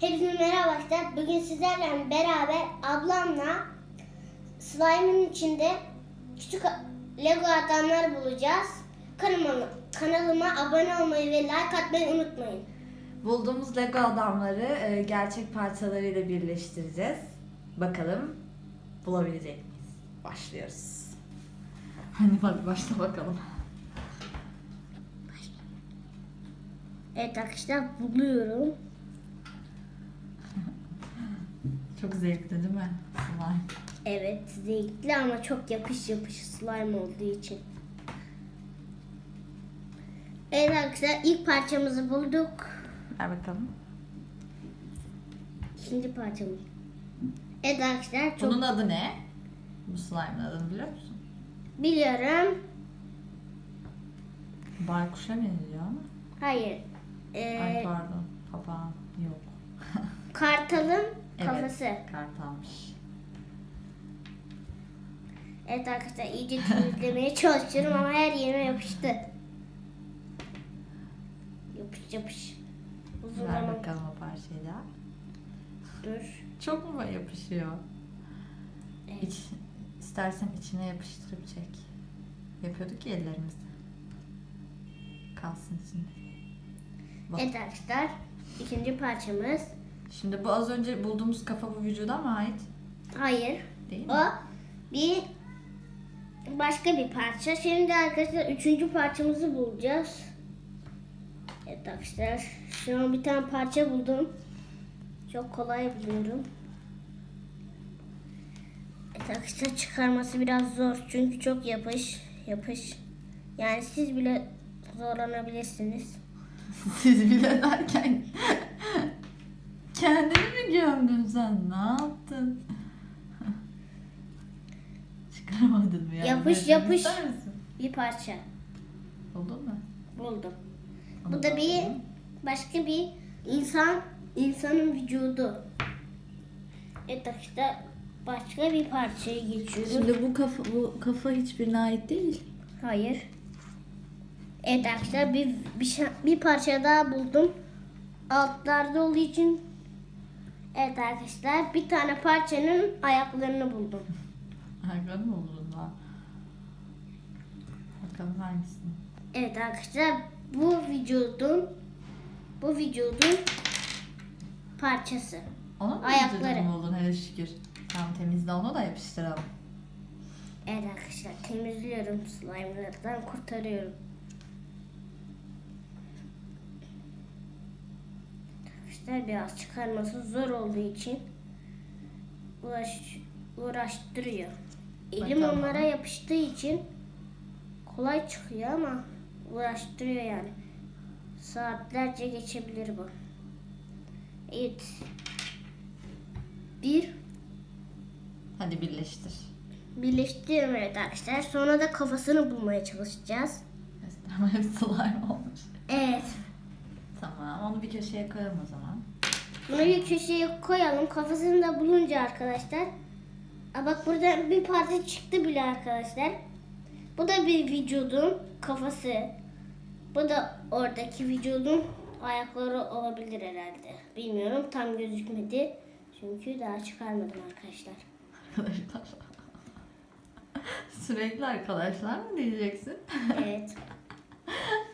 Hepinize merhaba arkadaşlar. Bugün sizlerle beraber ablamla slime'ın içinde küçük Lego adamlar bulacağız. Kanalıma, kanalıma abone olmayı ve like atmayı unutmayın. Bulduğumuz Lego adamları e, gerçek parçalarıyla birleştireceğiz. Bakalım bulabilecek miyiz? Başlıyoruz. Hadi bak başla bakalım. Evet arkadaşlar buluyorum. Çok zevkli değil mi? Slime. Evet zevkli ama çok yapış yapış slime olduğu için. Evet arkadaşlar ilk parçamızı bulduk. Ver bakalım. İkinci parçamız. Evet arkadaşlar çok Bunun adı ne? Bu slime'ın adını biliyor musun? biliyorum. Baykuş'a benziyor ama. Hayır. Ee, Ay pardon. Papağan yok. kartalın Evet. kafası. Kartalmış. Evet arkadaşlar iyice temizlemeye çalışıyorum ama her yerime yapıştı. Yapış yapış. Uzun Ver zaman bakalım o parçayı da. dur. Çok mu yapışıyor? Evet. İç, istersen içine yapıştırıp çek. Yapıyorduk ya ellerimizle. Kalsın içinde. Bak. Evet arkadaşlar ikinci parçamız. Şimdi bu az önce bulduğumuz kafa bu vücuda mı ait? Hayır. Değil mi? O bir başka bir parça. Şimdi arkadaşlar üçüncü parçamızı bulacağız. Evet arkadaşlar şu an bir tane parça buldum. Çok kolay buluyorum. Evet arkadaşlar çıkarması biraz zor çünkü çok yapış yapış. Yani siz bile zorlanabilirsiniz. Siz bile derken kendini mi gömdün sen? Ne yaptın? Çıkaramadın mı yani? Yapış, yapış. ister misin? Bir parça Buldun mu? buldum. Onu Bu da bir başka bir insan insanın vücudu. Evet arkadaşlar başka bir parçaya geçiyoruz. Şimdi bu kafa bu kafa hiçbirine ait değil. Hayır. Evet arkadaşlar bir bir, bir parça daha buldum. Altlarda olduğu için Evet arkadaşlar bir tane parçanın ayaklarını buldum. Hayvan mı buldun daha? Bakalım hangisini? Evet arkadaşlar bu vücudun bu vücudun parçası. Onu mu Ayakları. Buldun hele şükür. Tamam temizle onu da yapıştıralım. Evet arkadaşlar temizliyorum slime'lardan kurtarıyorum. Arkadaşlar biraz çıkarması zor olduğu için uğraş, uğraştırıyor. Elim Bakalım. onlara yapıştığı için kolay çıkıyor ama uğraştırıyor yani. Saatlerce geçebilir bu. Evet. Bir Hadi birleştir. Birleştiriyorum evet arkadaşlar. Sonra da kafasını bulmaya çalışacağız. Ama hep slime olmuş. Evet. Tamam onu bir köşeye koyalım o zaman. Bunu bir köşeye koyalım. Kafasını da bulunca arkadaşlar. Aa, bak burada bir parça çıktı bile arkadaşlar. Bu da bir vücudun kafası. Bu da oradaki vücudun ayakları olabilir herhalde. Bilmiyorum tam gözükmedi. Çünkü daha çıkarmadım arkadaşlar. Arkadaşlar. Sürekli arkadaşlar mı diyeceksin? Evet.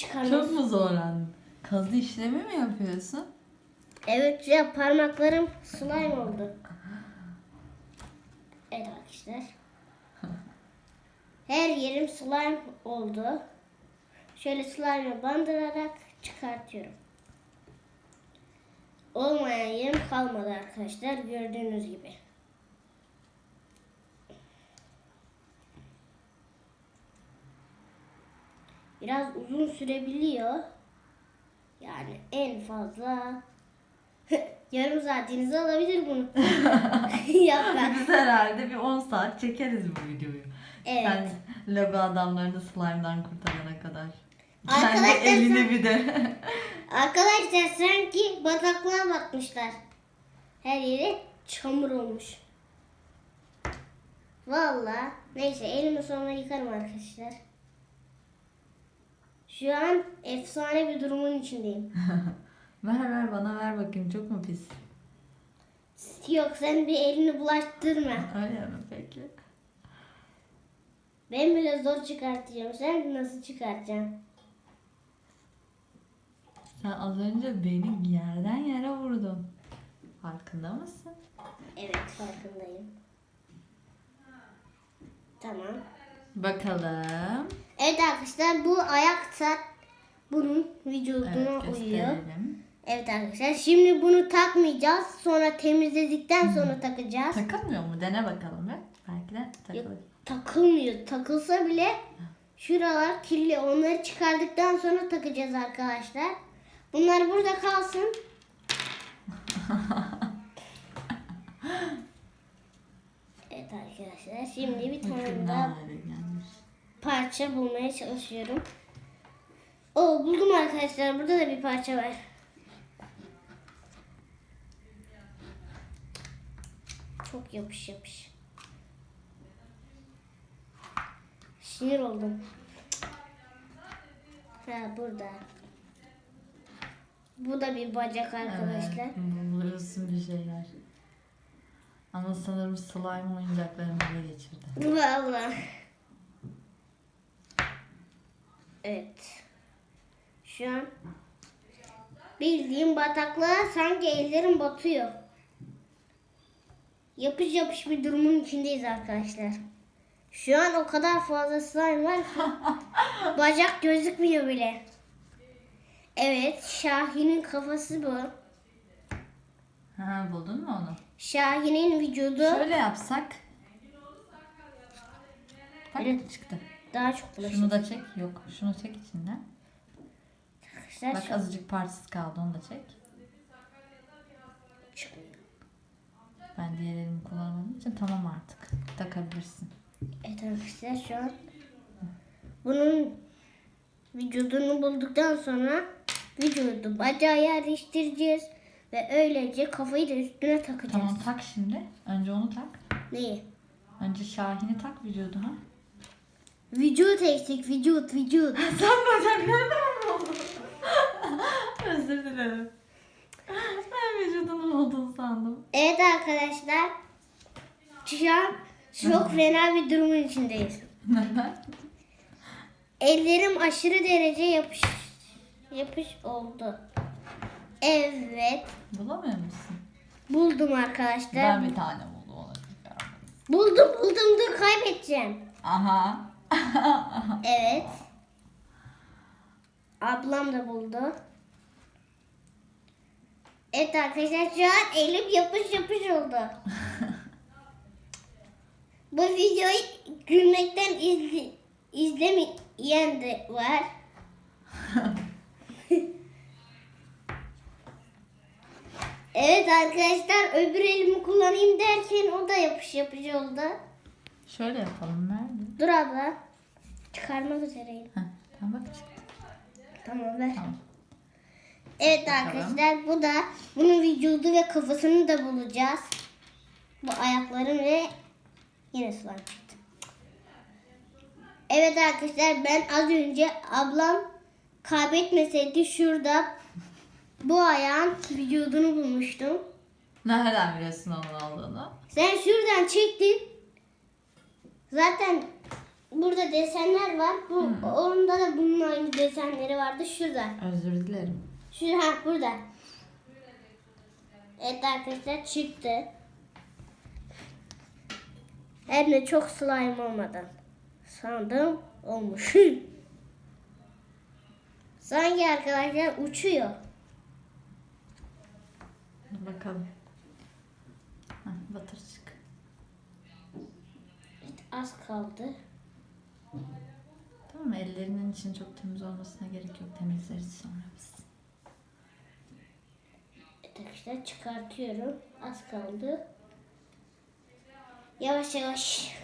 Çıkarmak. Çok mu zorlandın? Kazı işlemi mi yapıyorsun? Evet ya parmaklarım slime oldu. Evet arkadaşlar. Her yerim slime oldu. Şöyle slime'ı bandırarak çıkartıyorum. Olmayan yerim kalmadı arkadaşlar gördüğünüz gibi. Biraz uzun sürebiliyor. Yani en fazla yarım saatinizi alabilir bunu. Yaprak. Biz herhalde bir 10 saat çekeriz bu videoyu. Evet. Sen logo adamlarını slime'dan kurtarana kadar. Arkadaşlar Kendi elini sen- bir de. Arkadaşlar sanki bataklığa batmışlar. Her yeri çamur olmuş. Valla. Neyse elimi sonra yıkarım arkadaşlar. Şu an efsane bir durumun içindeyim. Ver ver bana ver bakayım çok mu pis? Yok sen bir elini bulaştırma. Öyle mi peki? Ben bile zor çıkartıyorum. Sen nasıl çıkartacaksın? Sen az önce beni yerden yere vurdun. Farkında mısın? Evet farkındayım. Tamam. Bakalım. Evet arkadaşlar bu ayakta bunun vücuduna Evet uyuyor. Evet arkadaşlar şimdi bunu takmayacağız. Sonra temizledikten sonra takacağız. Takılmıyor mu? Dene bakalım be. Belki de takılır. Yok, takılmıyor. Takılsa bile şuralar kirli. Onları çıkardıktan sonra takacağız arkadaşlar. Bunlar burada kalsın. arkadaşlar şimdi bir tane daha parça bulmaya çalışıyorum. Oo buldum arkadaşlar. Burada da bir parça var. Çok yapış yapış. Sinir oldum. Ha burada. Bu da bir bacak arkadaşlar. Evet. Ama sanırım slime oyuncaklarını ele geçirdi. Vallahi. Evet. Şu an bildiğim bataklığa sanki ellerim batıyor. Yapış yapış bir durumun içindeyiz arkadaşlar. Şu an o kadar fazla slime var ki bacak gözükmüyor bile. Evet, Şahin'in kafası bu. Ha buldun mu onu? Şahin'in vücudu Şöyle yapsak. Bak Evet. çıktı. daha çok bulaşık. Şunu da çek. Yok şunu çek içinden. Arkadaşlar Bak azıcık parçası kaldı onu da çek. çıkmıyor. Ben diğer elimi kullanmadığım için tamam artık. Takabilirsin. Evet arkadaşlar şu an bunun vücudunu bulduktan sonra vücudu bacağı yerleştireceğiz ve öylece kafayı da üstüne takacağız. Tamam tak şimdi. Önce onu tak. Neyi? Önce Şahin'i tak vücuduna. Vücut eksik vücut vücut. Sen bacaklarını mı buldun? Özür dilerim. Ben vücudunun olduğunu sandım. Evet arkadaşlar şu an çok fena bir durumun içindeyiz. Neden? Ellerim aşırı derece yapış yapış oldu. Evet Bulamıyor musun? buldum arkadaşlar. Ben bir tane buldum çıkardım. Buldum buldum dur kaybedeceğim. Aha. Evet. Ablam da buldu. Evet arkadaşlar şu an elim yapış yapış oldu. Bu videoyu gülmekten izle, izlemeyen de var. Evet arkadaşlar öbür elimi kullanayım derken o da yapış yapış oldu. Şöyle yapalım. Nerede? Dur abla. Çıkarmak üzereyim. Heh, tamam bak çıktı. Tamam ver. Tamam. Evet Bakalım. arkadaşlar bu da bunun vücudu ve kafasını da bulacağız. Bu ayakların ve yine slime çıktı. Evet arkadaşlar ben az önce ablam kaybetmeseydi şurada bu ayağın vücudunu bulmuştum. Nereden biliyorsun onun olduğunu? Sen şuradan çektin. Zaten burada desenler var. Bu, Onda da bunun aynı desenleri vardı şurada. Özür dilerim. Şu ha burada. Evet arkadaşlar çıktı. Hem de çok slime olmadan. Sandım olmuş. Sanki arkadaşlar uçuyor. Bakalım. Heh, batır çık. Az kaldı. Tamam? Ellerinin için çok temiz olmasına gerek yok. Temizleriz sonra biz. Evet arkadaşlar çıkartıyorum. Az kaldı. Yavaş yavaş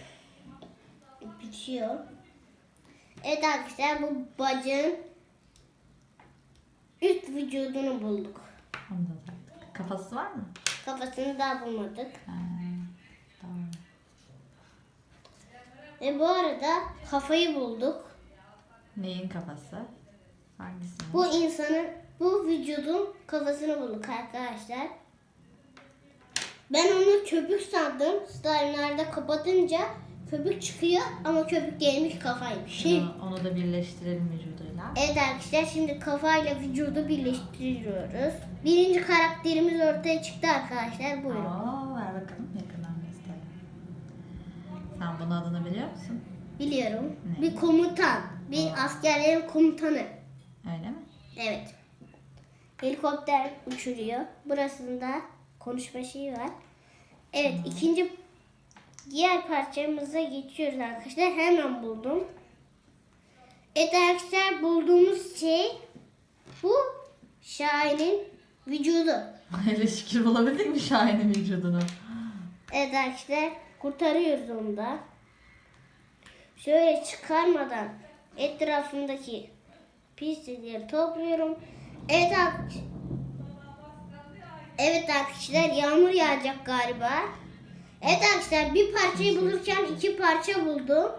bitiyor. Evet arkadaşlar bu bacağın üst vücudunu bulduk. Taktık. Kafası var mı? Kafasını daha bulmadık. Ha, tamam. Ve bu arada kafayı bulduk. Neyin kafası? Hangisini? Bu insanın, bu vücudun kafasını bulduk arkadaşlar. Ben onu köpük sandım. Slime'larda kapatınca köpük çıkıyor ama köpük değilmiş kafaymış. Şey, Onu, onu da birleştirelim vücuduyla. evet arkadaşlar şimdi kafayla vücudu birleştiriyoruz. Birinci karakterimiz ortaya çıktı arkadaşlar. Buyurun. Oo, ver bakalım yakından gösterelim. Sen bunun adını biliyor musun? Biliyorum. Ne? Bir komutan. Bir askerlerin komutanı. Öyle mi? Evet. Helikopter uçuruyor. Burasında konuşma şeyi var. Evet ikinci diğer parçamıza geçiyoruz arkadaşlar. Hemen buldum. Evet arkadaşlar bulduğumuz şey bu Şahin'in vücudu. Hele şükür bulabildik mi Şahin'in vücudunu? Evet arkadaşlar kurtarıyoruz onu da. Şöyle çıkarmadan etrafındaki pislikleri topluyorum. Evet. Evet arkadaşlar yağmur yağacak galiba. Evet arkadaşlar bir parçayı bulurken iki parça buldum.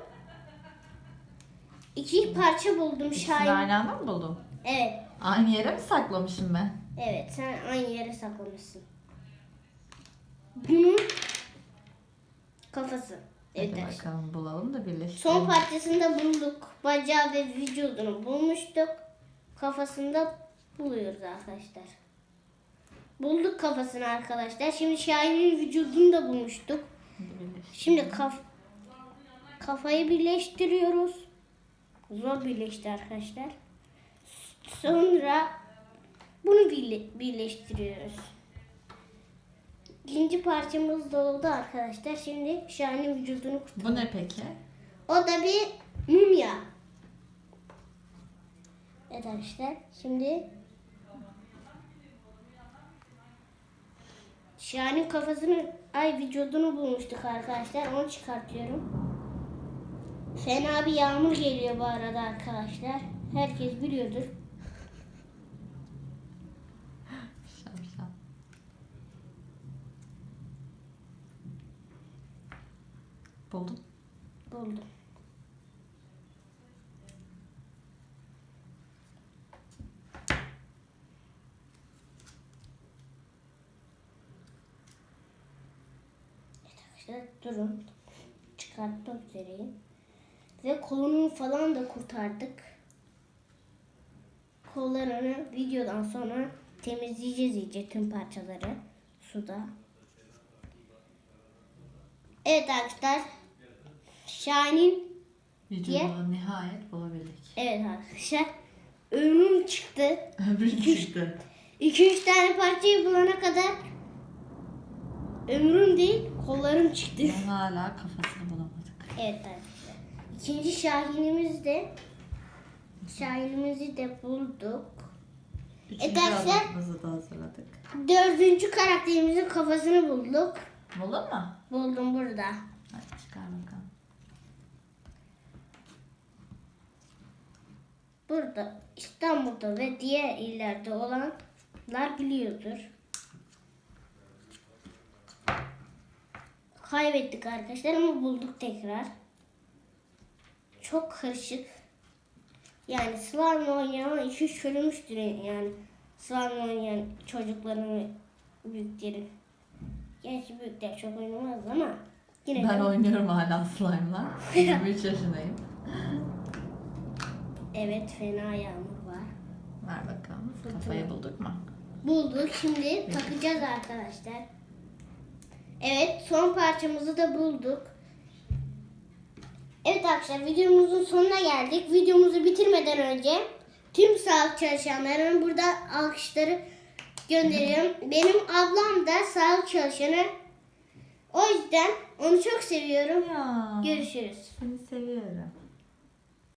İki parça buldum İkisini Şahin. aynı anda mı buldun? Evet. Aynı yere mi saklamışım ben? Evet sen aynı yere saklamışsın. Bunun kafası. Evet Hadi arkadaşlar. bakalım bulalım da birleştirelim. Son parçasını da bulduk. Bacağı ve vücudunu bulmuştuk. Kafasını da buluyoruz arkadaşlar. Bulduk kafasını arkadaşlar. Şimdi Şahin'in vücudunu da bulmuştuk. Şimdi kaf kafayı birleştiriyoruz. Zor birleşti arkadaşlar. Sonra bunu birle- birleştiriyoruz. İkinci parçamız da oldu arkadaşlar. Şimdi Şahin'in vücudunu Bu ne peki? o da bir mumya. Evet arkadaşlar şimdi Şahin'in kafasını ay vücudunu bulmuştuk arkadaşlar. Onu çıkartıyorum. Fena bir yağmur geliyor bu arada arkadaşlar. Herkes biliyordur. Şapşal. Buldum. Buldum. Evet arkadaşlar durun. Çıkartmak üzereyim. Ve kolunu falan da kurtardık. Kollarını videodan sonra temizleyeceğiz iyice tüm parçaları suda. Evet arkadaşlar. Şahin'in Vücudunu nihayet bulabildik. Evet arkadaşlar. Ömrüm çıktı. Öbürü çıktı. 2-3 tane parçayı bulana kadar ömrüm değil kollarım çıktı. Ben hala kafasını bulamadık. Evet arkadaşlar. İkinci şahinimiz de şahinimizi de bulduk. Üçüncü dersler- adımızı da hazırladık. Dördüncü karakterimizin kafasını bulduk. Buldun mu? Buldum burada. Hadi çıkar bakalım. Burada İstanbul'da ve diğer illerde olanlar biliyordur. Kaybettik arkadaşlar ama bulduk tekrar. Çok karışık. Yani slime oynayan 2-3 çürümüştür yani. Slime oynayan çocukların ve büyüklerin. Gerçi büyükler çok oynamaz ama yine Ben de- oynuyorum hala slime'la. 23 yaşındayım. Evet fena yağmur var. Ver bakalım. Kafayı bulduk mu? Bulduk. Şimdi takacağız arkadaşlar. Evet son parçamızı da bulduk. Evet arkadaşlar videomuzun sonuna geldik. Videomuzu bitirmeden önce tüm sağlık çalışanlarının burada alkışları gönderiyorum. Benim ablam da sağlık çalışanı. O yüzden onu çok seviyorum. Ya. Görüşürüz. Seni seviyorum.